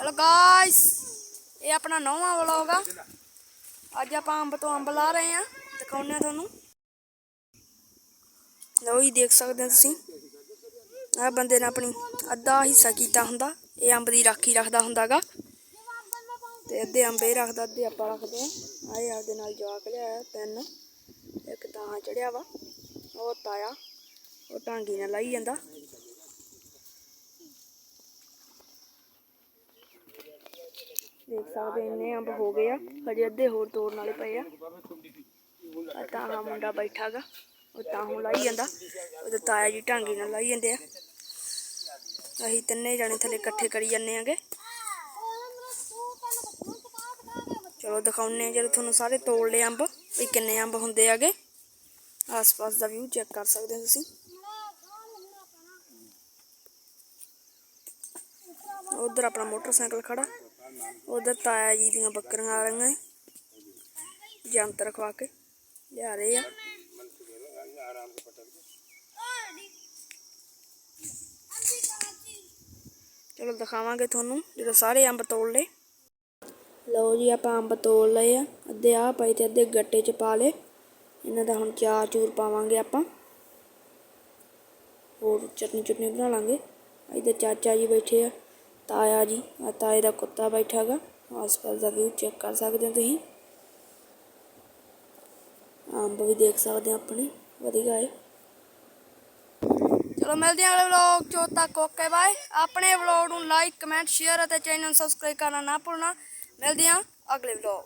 Hello guys ਇਹ ਆਪਣਾ ਨੌਵਾਂ vlog ਆ। ਅੱਜ ਆਪਾਂ ਅੰਬ ਤੋਂ ਅੰਬ ਲਾ ਰਹੇ ਆ। ਦਿਖਾਉਂਦੇ ਆ ਤੁਹਾਨੂੰ। ਲਓ ਜੀ, ਦੇਖ ਸਕਦੇ ਹੋ ਤੁਸੀਂ। ਆ ਬੰਦੇ ਨੇ ਆਪਣੀ ਅੱਧਾ ਹਿੱਸਾ ਕੀਤਾ ਹੁੰਦਾ। ਇਹ ਅੰਬ ਦੀ ਰਾਖੀ ਰੱਖਦਾ ਹੁੰਦਾਗਾ। ਤੇ ਅੱਧੇ ਅੰਬ ਇਹ ਰੱਖਦਾ, ਅੱਧੇ ਆਪਾਂ ਰੱਖਦੇ ਆ। ਆਏ ਆਪਦੇ ਨਾਲ ਜਵਾਕ ਲਿਆ ਤਿੰਨ। ਇੱਕ ਤਾਂ ਚੜਿਆ ਵਾ। ਉਹ ਤਾਇਆ। ਉਹ ਟਾਂਗੀ ਨਾਲ ਲਾਈ ਜਾਂਦਾ। ਦੇਖ ਸਕਦੇ ਇੰਨੇ ਅੰਬ ਹੋ ਗਏ ਆ, ਹਜੇ ਅੱਧੇ ਹੋਰ ਤੋੜਨ ਵਾਲੇ ਪਏ ਆ। ਆ ਤਾਂ ਆਹ ਮੁੰਡਾ ਬੈਠਾਗਾ ਉਹ ਤਾਂ ਹੁਣ ਲਾਈ ਜਾਂਦਾ, ਉਹਦੇ ਤਾਇਆ ਜੀ ਢਾਂਗੀ ਨਾਲ ਲਾਈ ਜਾਂਦੇ ਆ। ਅਸੀਂ ਤਿੰਨੇ ਜਣੇ ਥੱਲੇ ਇਕੱਠੇ ਕਰੀ ਜਾਂਦੇ ਆਂਗੇ। ਚਲੋ ਦਿਖਾਉਣੇ ਆ ਜਦੋਂ ਤੁਹਾਨੂੰ ਸਾਰੇ ਤੋੜ ਲਏ ਅੰਬ, ਵੀ ਕਿੰਨੇ ਅੰਬ ਹੁੰਦੇ ਆਗੇ। ਆਸ-ਪਾਸ ਦਾ ਵਿਊ ਚੈੱਕ ਕਰ ਸਕਦੇ ਹੋ ਤੁਸੀਂ। ਉਧਰ ਆਪਣਾ ਮੋਟਰਸਾਈਕਲ ਖੜਾ। ਉਧਰ ਤਾਇਆ ਜੀ ਦੀਆਂ ਬੱਕਰੀਆਂ ਆ ਰਹੀਆਂ ਏ। ਜੰਤ ਰਖਵਾ ਕੇ ਲਿਆ ਰਹੇ ਆ। ਚਲੋ ਦਿਖਾਵਾਂਗੇ ਤੁਹਾਨੂੰ ਜਦੋਂ ਸਾਰੇ ਅੰਬ ਤੋੜ ਲਏ। ਲਓ ਜੀ, ਆਪਾਂ ਅੰਬ ਤੋੜ ਲਏ ਆ। ਅੱਧੇ ਆ ਪਏ ਤੇ ਅੱਧੇ ਗੱਟੇ 'ਚ ਪਾ ਲਏ। ਇਹਨਾਂ ਦਾ ਹੁਣ ਚਾਰ ਚੂਰ ਪਾਵਾਂਗੇ ਆਪਾਂ। ਹੋਰ ਚਟਨੀ ਚਟਨੀ ਬਣਾ ਲਾਂਗੇ। ਇੱਧਰ ਚਾਚਾ ਜੀ ਬੈਠੇ ਆ। ਤਾਇਆ ਜੀ ਆ ਤਾਏ ਦਾ ਕੁੱਤਾ ਬੈਠਾ ਗਾ ਆਸ-ਪਾਸ ਦਾ ਵਿਊ ਚੈੱਕ ਕਰ ਸਕਦੇ ਹੋ ਤੁਸੀਂ। ਅੰਬ ਵੀ ਦੇਖ ਸਕਦੇ ਆ ਆਪਣੇ, ਵਧੀਆ ਏ ਚਲੋ ਮਿਲਦੇ ਹਾਂ ਅਗਲੇ ਵਲੌਗ ਚੋ ਤੱਕ ਓਕੇ ਬਾਏ ਆਪਣੇ ਵਲੌਗ ਨੂੰ ਲਾਈਕ ਕਮੈਂਟ ਸ਼ੇਅਰ ਅਤੇ ਚੈਨਲ ਨੂੰ ਸਬਸਕ੍ਰਾਈਬ ਕਰਨਾ ਨਾ ਭੁੱਲਣਾ। ਮਿਲਦੇ ਹਾਂ ਅਗਲੇ ਵਲੌਗ